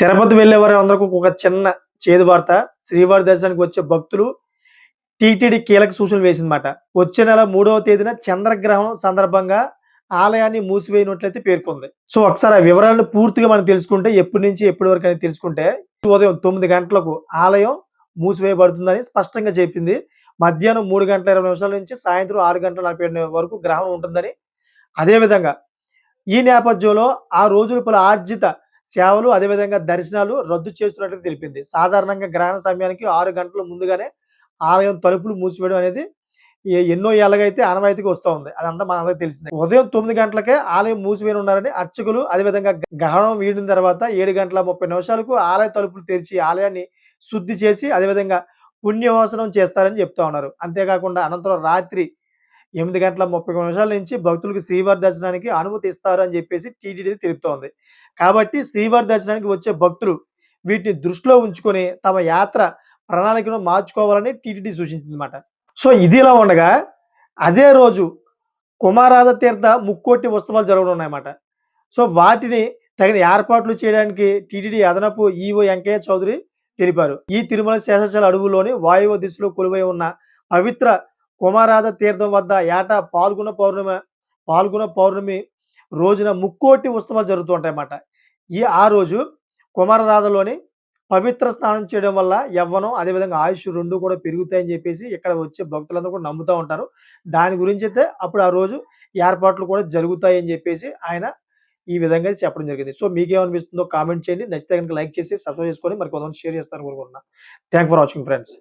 తిరుపతి వెళ్ళే వారి అందరికీ ఒక చిన్న చేదు వార్త. శ్రీవారి దర్శనానికి వచ్చే భక్తులు టీటీడీ కీలక సూచనలు వేసిందన్నమాట. వచ్చే నెల మూడవ తేదీన చంద్రగ్రహం సందర్భంగా ఆలయాన్ని మూసివేయనట్లయితే పేర్కొంది. సో ఒకసారి ఆ వివరాలను పూర్తిగా మనం తెలుసుకుంటే ఎప్పటి నుంచి ఎప్పటి వరకు అని తెలుసుకుంటే ఉదయం తొమ్మిది గంటలకు ఆలయం మూసివేయబడుతుందని స్పష్టంగా చెప్పింది. మధ్యాహ్నం మూడు గంటల ఇరవై నిమిషాల నుంచి సాయంత్రం ఆరు గంటల నలభై ఏడు వరకు గ్రహణం ఉంటుందని. అదేవిధంగా ఈ నేపథ్యంలో ఆ రోజుల పలు ఆర్జిత సేవలు అదేవిధంగా దర్శనాలు రద్దు చేస్తున్నట్లు తెలిపింది. సాధారణంగా గ్రహణ సమయానికి ఆరు గంటల ముందుగానే ఆలయం తలుపులు మూసివేయడం అనేది ఎన్నో ఏళ్ళగైతే అయితే వస్తూ ఉంది. అదంతా మనందరికీ తెలిసిందే. ఉదయం తొమ్మిది గంటలకే ఆలయం మూసివేయనున్నారని ఉన్నారని అర్చకులు అదేవిధంగా గ్రహణం వీడిన తర్వాత ఏడు గంటల ముప్పై నిమిషాలకు ఆలయ తలుపులు తెరిచి ఆలయాన్ని శుద్ధి చేసి అదేవిధంగా పుణ్యవాసనం చేస్తారని చెప్తా ఉన్నారు. అంతేకాకుండా అనంతరం రాత్రి ఎనిమిది గంటల ముప్పై నిమిషాల నుంచి భక్తులకు శ్రీవారి దర్శనానికి అనుమతి ఇస్తారని అని చెప్పేసి టీటీడీ తెలుపుతోంది కాబట్టి శ్రీవారి దర్శనానికి వచ్చే భక్తులు వీటిని దృష్టిలో ఉంచుకొని తమ యాత్ర ప్రణాళికను మార్చుకోవాలని టీటీడీ సూచించిందన్నమాట. సో ఇది ఇలా ఉండగా అదే రోజు కుమారాధ తీర్థ ముక్కోటి ఉత్సవాలు జరగనున్నాయన్నమాట. సో వాటిని తగిన ఏర్పాట్లు చేయడానికి టీటీడీ అదనపు ఈవో వెంకయ్య చౌదరి తెలిపారు. ఈ తిరుమల శేషాచల అడవులోని వాయువ దిశలో కొలువై ఉన్న పవిత్ర కుమారాధ తీర్థం వద్ద ఏటా పాల్గొన పౌర్ణమి పాల్గొన పౌర్ణమి రోజున ముక్కోటి ఉత్సవాలు జరుగుతూ ఉంటాయన్నమాట ఈ ఆ రోజు కుమారరాధలోని పవిత్ర స్నానం చేయడం వల్ల యవ్వనం అదేవిధంగా ఆయుష్ రెండు కూడా పెరుగుతాయని చెప్పేసి ఇక్కడ వచ్చే భక్తులందరూ కూడా నమ్ముతూ ఉంటారు. దాని గురించి అయితే అప్పుడు ఆ రోజు ఏర్పాట్లు కూడా జరుగుతాయి అని చెప్పేసి ఆయన ఈ విధంగా చెప్పడం జరిగింది. సో మీకేమనిపిస్తుందో కామెంట్ చేయండి. నచ్చితే కనుక లైక్ చేసి సబ్స్క్రైబ్ చేసుకొని మరి కొంతమంది షేర్ చేస్తారని కోరుకుంటున్నాను థ్యాంక్ ఫర్ వాచింగ్ ఫ్రెండ్స్.